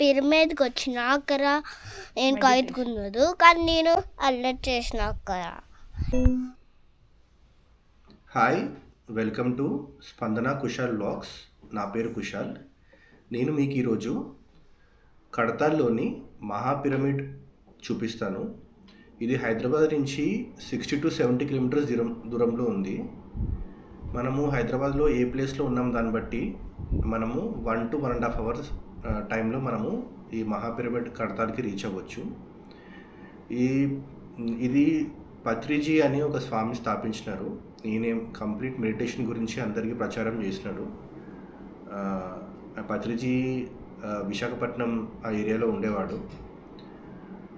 పిరమిడ్కి వచ్చినాక నేను కైతుకున్నదు కానీ నేను అల్లరి చేసినాక హాయ్ వెల్కమ్ టు స్పందన కుషాల్ వ్లాగ్స్ నా పేరు కుషాల్. నేను మీకు ఈరోజు కడతాల్లోని మహా పిరమిడ్ చూపిస్తాను. ఇది హైదరాబాద్ నుంచి సిక్స్టీ టు సెవెంటీ కిలోమీటర్స్ దూరం దూరంలో ఉంది. మనము హైదరాబాద్లో ఏ ప్లేస్లో ఉన్నాం దాన్ని బట్టి మనము one two one and half hours టైంలో మనము ఈ మహాపిరమిడ్ కడతానికి రీచ్ అవ్వచ్చు. ఈ ఇది పత్రిజీ అని ఒక స్వామి స్థాపించినారు. ఈయన కంప్లీట్ మెడిటేషన్ గురించి అందరికీ ప్రచారం చేసినాడు. పత్రిజీ విశాఖపట్నం ఆ ఏరియాలో ఉండేవాడు.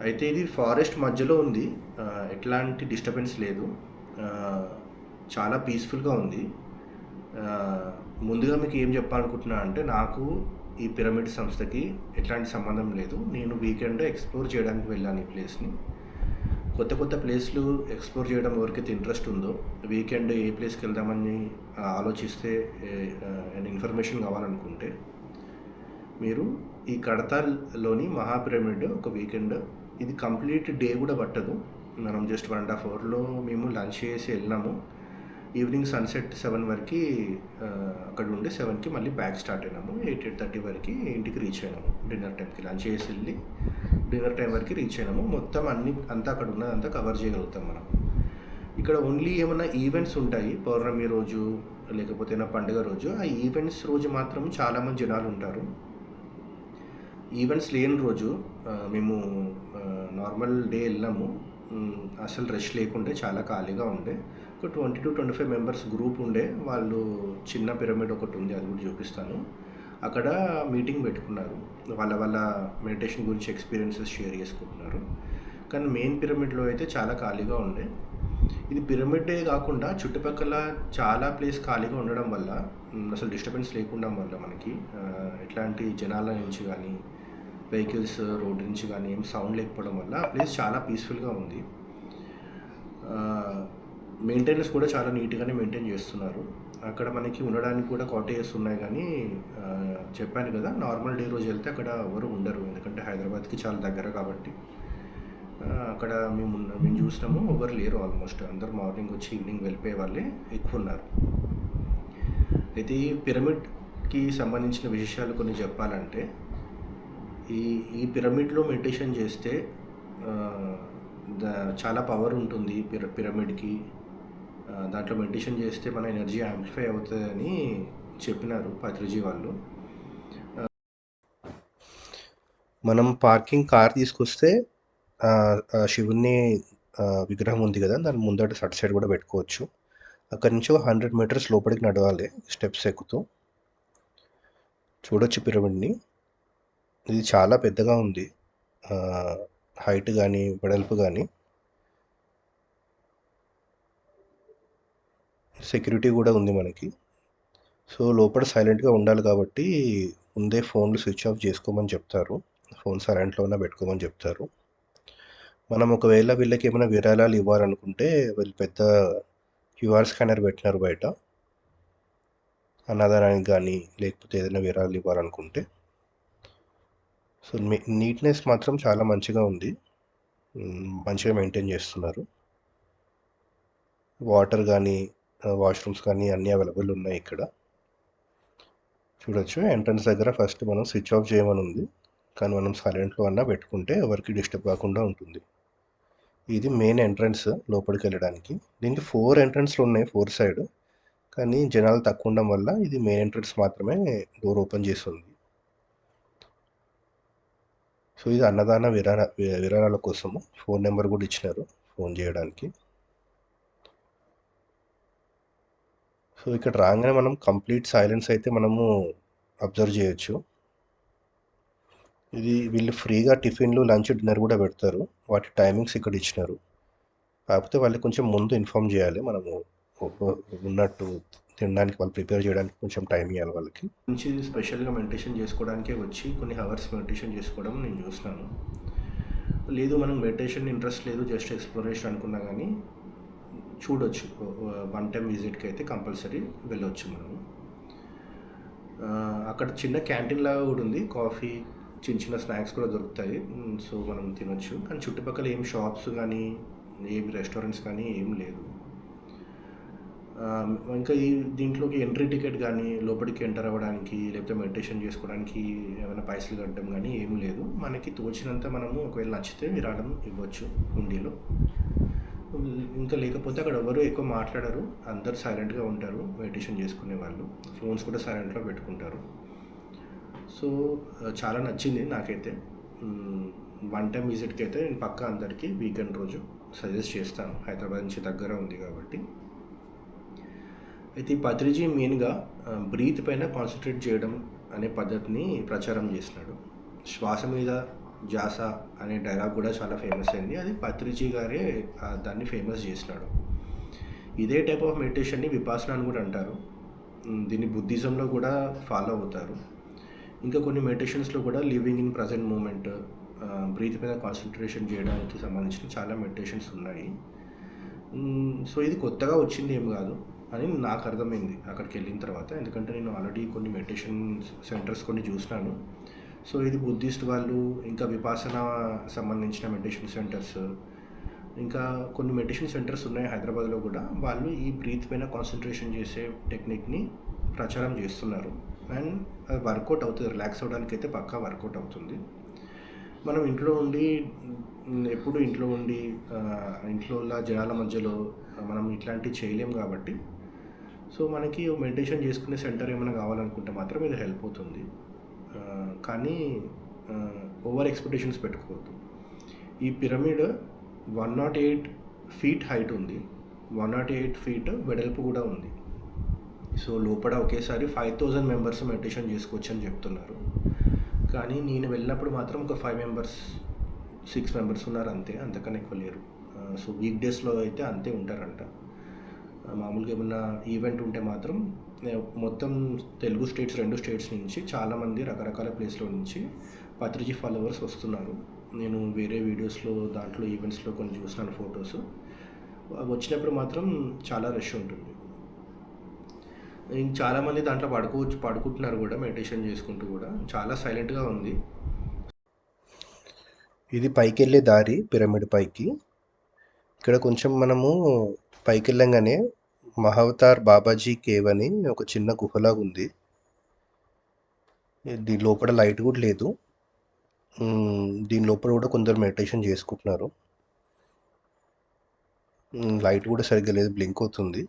అయితే ఇది ఫారెస్ట్ మధ్యలో ఉంది. ఎట్లాంటి డిస్టర్బెన్స్ లేదు. చాలా పీస్ఫుల్గా ఉంది. ముందుగా మీకు ఏం చెప్పాలనుకుంటున్నా అంటే నాకు ఈ పిరమిడ్ సంస్థకి ఎట్లాంటి సంబంధం లేదు. నేను వీకెండ్ ఎక్స్ప్లోర్ చేయడానికి వెళ్ళాను ఈ ప్లేస్ని. కొత్త కొత్త ప్లేస్లు ఎక్స్ప్లోర్ చేయడం ఎవరికైతే ఇంట్రెస్ట్ ఉందో వీకెండ్ ఏ ప్లేస్కి వెళ్దామని ఆలోచిస్తే ఆలోచిస్తే ఇన్ఫర్మేషన్ కావాలనుకుంటే మీరు ఈ కడతాల్లోని మహాపిరమిడ్ ఒక వీకెండ్ ఇది కంప్లీట్ డే కూడా పట్టదు. మనం జస్ట్ వన్ అండ్ హాఫ్ అవర్లో మేము లంచ్ చేసి వెళ్ళినాము. ఈవినింగ్ సన్సెట్ సెవెన్ వరకు అక్కడ ఉండి సెవెన్కి మళ్ళీ బ్యాక్ స్టార్ట్ అయినాము. ఎయిట్ ఎయిట్ థర్టీ వరకు ఇంటికి రీచ్ అయినాము. డిన్నర్ టైంకి లంచ్ చేసి వెళ్ళి డిన్నర్ టైం వరకు రీచ్ అయినాము. మొత్తం అన్ని అంతా అక్కడ ఉన్నదంతా కవర్ చేయగలుగుతాం మనం. ఇక్కడ ఓన్లీ ఏమైనా ఈవెంట్స్ ఉంటాయి? పౌర్ణమి రోజు లేకపోతే నా పండుగ రోజు ఆ ఈవెంట్స్ రోజు మాత్రం చాలామంది జనాలు ఉంటారు. ఈవెంట్స్ లేని రోజు మేము నార్మల్ డే వెళ్ళాము అసలు రష్ లేకుండే చాలా ఖాళీగా ఉండే. ఒక twenty two twenty five members group ఉండే. వాళ్ళు చిన్న పిరమిడ్ ఒకటి ఉంది అది కూడా చూపిస్తాను. అక్కడ మీటింగ్ పెట్టుకున్నారు. వాళ్ళ వాళ్ళ మెడిటేషన్ గురించి ఎక్స్పీరియన్సెస్ షేర్ చేసుకుంటున్నారు. కానీ మెయిన్ పిరమిడ్లో అయితే చాలా ఖాళీగా ఉండే. ఇది పిరమిడే కాకుండా చుట్టుపక్కల చాలా ప్లేస్ ఖాళీగా ఉండడం వల్ల అసలు డిస్టర్బెన్స్ లేకుండా వల్ల మనకి. ఎట్లాంటి జనాల నుంచి కానీ వెహికల్స్ రోడ్ నుంచి కానీ ఏం సౌండ్ లేకపోవడం వల్ల ఆ ప్లేస్ చాలా పీస్ఫుల్గా ఉంది. మెయింటెనెన్స్ కూడా చాలా నీట్గానే మెయింటైన్ చేస్తున్నారు. అక్కడ మనకి ఉండడానికి కూడా కాటేజెస్ ఉన్నాయి కానీ చెప్పాను కదా నార్మల్ డే రోజు వెళ్తే అక్కడ ఎవరు ఉండరు. ఎందుకంటే హైదరాబాద్కి చాలా దగ్గర కాబట్టి. అక్కడ మేము మేము చూసినాము ఎవరు లేరు ఆల్మోస్ట్ అందరు మార్నింగ్ వచ్చి ఈవినింగ్ వెళ్ళిపోయే వాళ్ళే ఎక్కువ ఉన్నారు. అయితే ఈ పిరమిడ్కి సంబంధించిన విశేషాలు కొన్ని చెప్పాలంటే ఈ ఈ పిరమిడ్లో మెడిటేషన్ చేస్తే దా- చాలా పవర్ ఉంటుంది పిర పిరమిడ్కి దాంట్లో మెడిటేషన్ చేస్తే మన ఎనర్జీ యాంప్లిఫై అవుతుందని చెప్పినారు పత్రిజీ వాళ్ళు. మనం పార్కింగ్ కార్ తీసుకొస్తే శివుని విగ్రహం ఉంది కదా దాని ముందట సట్ సైడ్ కూడా పెట్టుకోవచ్చు. అక్కడి నుంచి ఒక హండ్రెడ్ మీటర్స్ లోపలికి నడవాలి స్టెప్స్ ఎక్కుతూ. చూడొచ్చు పిరమిడ్ని. ఇది చాలా పెద్దగా ఉంది. హైట్ కానీ వెడల్పు కానీ సెక్యూరిటీ కూడా ఉంది మనకి. సో లోపల సైలెంట్గా ఉండాలి కాబట్టి ముందే ఫోన్లు స్విచ్ ఆఫ్ చేసుకోమని చెప్తారు. ఫోన్ సైలెంట్లోనే పెట్టుకోమని చెప్తారు. మనం ఒకవేళ వీళ్ళకి ఏమైనా విరాళాలు ఇవ్వాలనుకుంటే వీళ్ళు పెద్ద క్యూఆర్ స్కానర్ పెట్టినారు బయట. అన్నదానానికి కానీ లేకపోతే ఏదైనా విరాళాలు ఇవ్వాలనుకుంటే. సో నీట్నెస్ మాత్రం చాలా మంచిగా ఉంది. మంచిగా మెయింటైన్ చేస్తున్నారు. వాటర్ కానీ వాష్రూమ్స్ కానీ అన్నీ అవైలబుల్ ఉన్నాయి ఇక్కడ. చూడొచ్చు. ఎంట్రన్స్ దగ్గర ఫస్ట్ మనం స్విచ్ ఆఫ్ చేయమని ఉంది కానీ మనం సైలెంట్లో అన్నా పెట్టుకుంటే ఎవరికి డిస్టర్బ్ కాకుండా ఉంటుంది. ఇది మెయిన్ ఎంట్రన్స్ లోపలికి వెళ్ళడానికి. దీనికి ఫోర్ ఎంట్రన్స్లు ఉన్నాయి ఫోర్ సైడ్ కానీ జనాలు తక్కువ ఉండడం వల్ల ఇది మెయిన్ ఎంట్రన్స్ మాత్రమే డోర్ ఓపెన్ చేస్తుంది. సో ఇది అన్నదాన విరాళ విరాళాల కోసము. ఫోన్ నెంబర్ కూడా ఇచ్చినారు. ఫోన్ చేయడానికి. సో ఇక్కడ రాగానే మనం కంప్లీట్ సైలెన్స్ అయితే మనము అబ్జర్వ్ చేయొచ్చు. ఇది వీళ్ళు ఫ్రీగా టిఫిన్లు లంచ్ డిన్నర్ కూడా పెడతారు. వాటి టైమింగ్స్ ఇక్కడ ఇచ్చినారు. కాకపోతే వాళ్ళకి కొంచెం ముందు ఇన్ఫామ్ చేయాలి. మనము ఉన్నట్టు తినడానికి వాళ్ళు ప్రిపేర్ చేయడానికి కొంచెం టైం ఇవ్వాలి వాళ్ళకి. మంచి స్పెషల్గా మెడిటేషన్ చేసుకోవడానికే వచ్చి కొన్ని అవర్స్ మెడిటేషన్ చేసుకోవడం నేను చూసినాను లేదు మనం మెడిటేషన్ ఇంట్రెస్ట్ లేదు జస్ట్ ఎక్స్ప్లోరేషన్ అనుకున్నా కానీ చూడొచ్చు. వన్ టైం విజిట్కి అయితే కంపల్సరీ వెళ్ళొచ్చు మనము. అక్కడ చిన్న క్యాంటీన్ లాగా కూడా ఉంది. కాఫీ చిన్న చిన్న స్నాక్స్ కూడా దొరుకుతాయి. సో మనం తినొచ్చు. కానీ చుట్టుపక్కల ఏం షాప్స్ కానీ ఏం రెస్టారెంట్స్ కానీ ఏం లేదు. ఇంకా ఈ దీంట్లోకి ఎంట్రీ టికెట్ కానీ లోపలికి ఎంటర్ అవ్వడానికి లేకపోతే మెడిటేషన్ చేసుకోవడానికి ఏమైనా పైసలు కట్టడం కానీ ఏం లేదు. మనకి తోచినంత మనము ఒకవేళ నచ్చితే విరాళం ఇవ్వచ్చు హుండీలో. ఇంకా లేకపోతే అక్కడ ఎవరు ఎక్కువ మాట్లాడరు. అందరు సైలెంట్గా ఉంటారు. మెడిటేషన్ చేసుకునే వాళ్ళు. ఫోన్స్ కూడా సైలెంట్లో పెట్టుకుంటారు. సో చాలా నచ్చింది నాకైతే. వన్ టైం విజిట్కి అయితే నేను పక్కా అందరికీ వీకెండ్ రోజు సజెస్ట్ చేస్తాను. హైదరాబాద్ నుంచి దగ్గర ఉంది కాబట్టి. అయితే ఈ పత్రిజీ మెయిన్గా బ్రీత్ పైన కాన్సన్ట్రేట్ చేయడం అనే పద్ధతిని ప్రచారం చేసినాడు శ్వాస మీద జాస అనే డైలాగ్ కూడా చాలా ఫేమస్ అయింది. అది పత్రిజీ గారే దాన్ని ఫేమస్ చేసినాడు. ఇదే టైప్ ఆఫ్ మెడిటేషన్ని విపాసన అని కూడా అంటారు. దీన్ని బుద్ధిజంలో కూడా ఫాలో అవుతారు. ఇంకా కొన్ని మెడిటేషన్స్లో కూడా living in present moment breath మీద కాన్సన్ట్రేషన్ చేయడానికి సంబంధించిన చాలా మెడిటేషన్స్ ఉన్నాయి. సో ఇది కొత్తగా వచ్చింది ఏం కాదు అని నాకు అర్థమైంది అక్కడికి వెళ్ళిన తర్వాత. ఎందుకంటే నేను ఆల్రెడీ కొన్ని మెడిటేషన్ సెంటర్స్ కొన్ని చూసినాను. సో ఇది బుద్ధిస్ట్ వాళ్ళు ఇంకా విపాసన సంబంధించిన మెడిటేషన్ సెంటర్స్ ఇంకా కొన్ని మెడిటేషన్ సెంటర్స్ ఉన్నాయి హైదరాబాద్లో కూడా. వాళ్ళు ఈ బ్రీత్ పైన కాన్సన్ట్రేషన్ చేసే టెక్నిక్ని ప్రచారం చేస్తున్నారు. అండ్ అది వర్కౌట్ అవుతుంది రిలాక్స్ అవ్వడానికి అయితే పక్కా వర్కౌట్ అవుతుంది. మనం ఇంట్లో ఉండి ఎప్పుడు ఇంట్లో ఉండి ఇంట్లో ఉన్న జనాల మధ్యలో మనం ఇట్లాంటివి చేయలేం కాబట్టి. సో మనకి మెడిటేషన్ చేసుకునే సెంటర్ ఏమైనా కావాలనుకుంటే మాత్రం ఇది హెల్ప్ అవుతుంది. కానీ ఓవర్ ఎక్స్పెక్టేషన్స్ పెట్టుకోవద్దు. ఈ pyramid one nought eight feet height ఉంది. వన్ నాట్ ఎయిట్ ఫీట్ వెడల్పు కూడా ఉంది. సో లోపల ఒకేసారి ఫైవ్ థౌజండ్ మెంబర్స్ మెడిటేషన్ చేసుకోవచ్చు అని చెప్తున్నారు. కానీ నేను వెళ్ళినప్పుడు మాత్రం ఒక ఫైవ్ మెంబర్స్ సిక్స్ మెంబర్స్ ఉన్నారు అంతే. అంతకన్నా ఎక్కువ లేరు. సో వీక్ డేస్లో అయితే అంతే ఉంటారంట. మామూలుగా ఏమన్నా ఈవెంట్ ఉంటే మాత్రం మొత్తం తెలుగు స్టేట్స్ రెండు స్టేట్స్ నుంచి చాలామంది రకరకాల ప్లేస్లో నుంచి పత్రిజీ ఫాలోవర్స్ వస్తున్నారు. నేను వేరే వీడియోస్లో దాంట్లో ఈవెంట్స్లో కొన్ని చూసినాను ఫొటోస్. వచ్చినప్పుడు మాత్రం చాలా రష్ ఉంటుంది. ఇంక చాలామంది దాంట్లో పడుకోవచ్చు పడుకుంటున్నారు కూడా మెడిటేషన్ చేసుకుంటూ కూడా. చాలా సైలెంట్గా ఉంది. ఇది పైకి వెళ్ళే దారి పిరమిడ్ పైకి. ఇక్కడ కొంచెం మనము పైకి వెళ్ళంగానే మహవతార్ బాబాజీ కేవ్ అని ఒక చిన్న గుహలాగా ఉంది. దీని లోపల లైట్ కూడా లేదు. దీని లోపల కూడా కొందరు మెడిటేషన్ చేసుకుంటున్నారు. లైట్ కూడా సరిగ్గా లేదు బ్లింక్ అవుతుంది.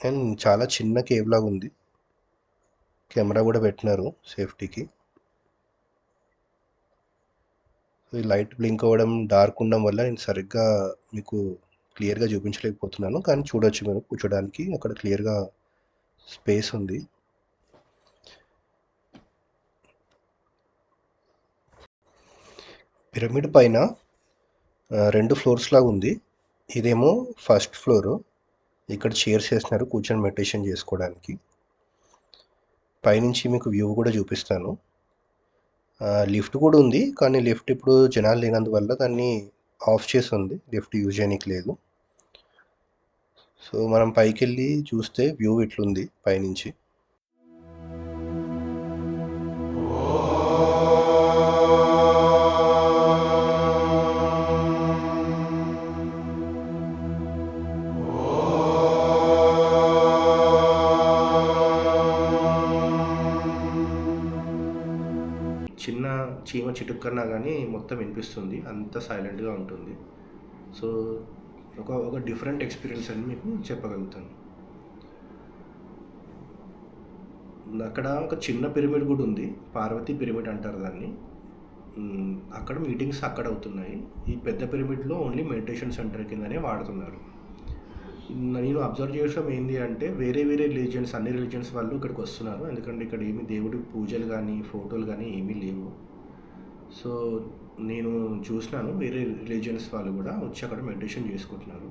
అండ్ చాలా చిన్న కేవ్ లాగా ఉంది. కెమెరా కూడా పెట్టినారు సేఫ్టీకి. లైట్ బ్లింక్ అవ్వడం డార్క్ ఉండడం వల్ల నేను సరిగ్గా మీకు క్లియర్గా చూపించలేకపోతున్నాను. కానీ చూడొచ్చు మీరు కూర్చోడానికి. అక్కడ క్లియర్గా స్పేస్ ఉంది. పిరమిడ్ పైన రెండు ఫ్లోర్స్ లాగా ఉంది. ఇదేమో ఫస్ట్ ఫ్లోరు. ఇక్కడ చైర్స్ వేసినారు కూర్చొని మెడిటేషన్ చేసుకోవడానికి. పైనుంచి మీకు వ్యూ కూడా చూపిస్తాను. లిఫ్ట్ కూడా ఉంది. కానీ లిఫ్ట్ ఇప్పుడు జనాలు లేనందువల్ల దాన్ని ఆఫ్ చేసి ఉంది. లిఫ్ట్ యూజ్ చేయడానికి లేదు. సో మనం పైకి వెళ్ళి చూస్తే వ్యూ ఇట్లుంది పైనుంచి. చిన్న చీమ చిటుక్కన్నా కానీ మొత్తం వినిపిస్తుంది. అంత సైలెంట్గా ఉంటుంది. సో ఒక ఒక డిఫరెంట్ ఎక్స్పీరియన్స్ అని మీకు చెప్పగలుగుతాను. అక్కడ ఒక చిన్న పిరమిడ్ కూడా ఉంది. పార్వతి పిరమిడ్ అంటారు దాన్ని. అక్కడ మీటింగ్స్ అక్కడ అవుతున్నాయి. ఈ పెద్ద పిరమిడ్లో ఓన్లీ మెడిటేషన్ సెంటర్ కిందనే వాడుతున్నారు. నేను అబ్జర్వ్ చేయడం ఏంటి అంటే వేరే వేరే రిలీజియన్స్ అన్ని రిలీజియన్స్ వాళ్ళు ఇక్కడికి వస్తున్నారు. ఎందుకంటే ఇక్కడ ఏమి దేవుడి పూజలు కానీ ఫోటోలు కానీ ఏమీ లేవు. సో నేను చూసినాను వేరే రిలీజియన్స్ వాళ్ళు కూడా వచ్చి అక్కడ మెడిటేషన్ చేసుకుంటున్నారు.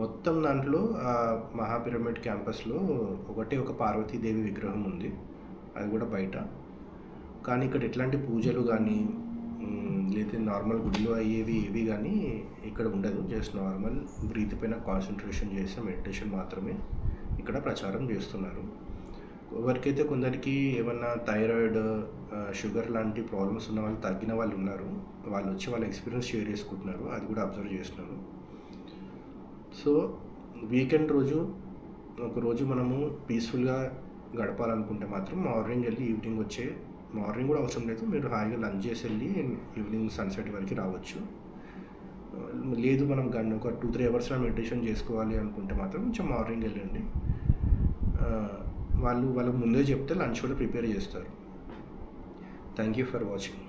మొత్తం దాంట్లో ఆ మహాపిరమిడ్ క్యాంపస్లో ఒకటే ఒక పార్వతీదేవి విగ్రహం ఉంది. అది కూడా బయట. కానీ ఇక్కడ ఎట్లాంటి పూజలు కానీ లేదా నార్మల్ గుడిలో అయ్యేవి ఏవి కానీ ఇక్కడ ఉండదు. జస్ట్ నార్మల్ బ్రీత్ పైన కాన్సన్ట్రేషన్ చేసే మెడిటేషన్ మాత్రమే ఇక్కడ ప్రచారం చేస్తున్నారు. వరకైతే కొందరికి ఏమన్నా థైరాయిడ్ షుగర్ లాంటి ప్రాబ్లమ్స్ ఉన్న వాళ్ళు తగ్గిన వాళ్ళు ఉన్నారు వాళ్ళు వచ్చి వాళ్ళ ఎక్స్పీరియన్స్ షేర్ చేసుకుంటున్నారు అది కూడా అబ్జర్వ్ చేస్తున్నారు. సో వీకెండ్ రోజు ఒకరోజు మనము పీస్ఫుల్గా గడపాలనుకుంటే మాత్రం మార్నింగ్ వెళ్ళి ఈవినింగ్ వచ్చే మార్నింగ్ కూడా అవసరం లేదు మీరు హాయిగా లంచ్ చేసి వెళ్ళి ఈవినింగ్ సన్సెట్ వరకు రావచ్చు. లేదు మనం గంట ఒక టూ త్రీ అవర్స్లో మెడిటేషన్ చేసుకోవాలి అనుకుంటే మాత్రం కొంచెం మార్నింగ్ వెళ్ళండి. వాళ్ళు వాళ్ళకి ముందే చెప్తే లంచ్ కూడా ప్రిపేర్ చేస్తారు. Thank you for watching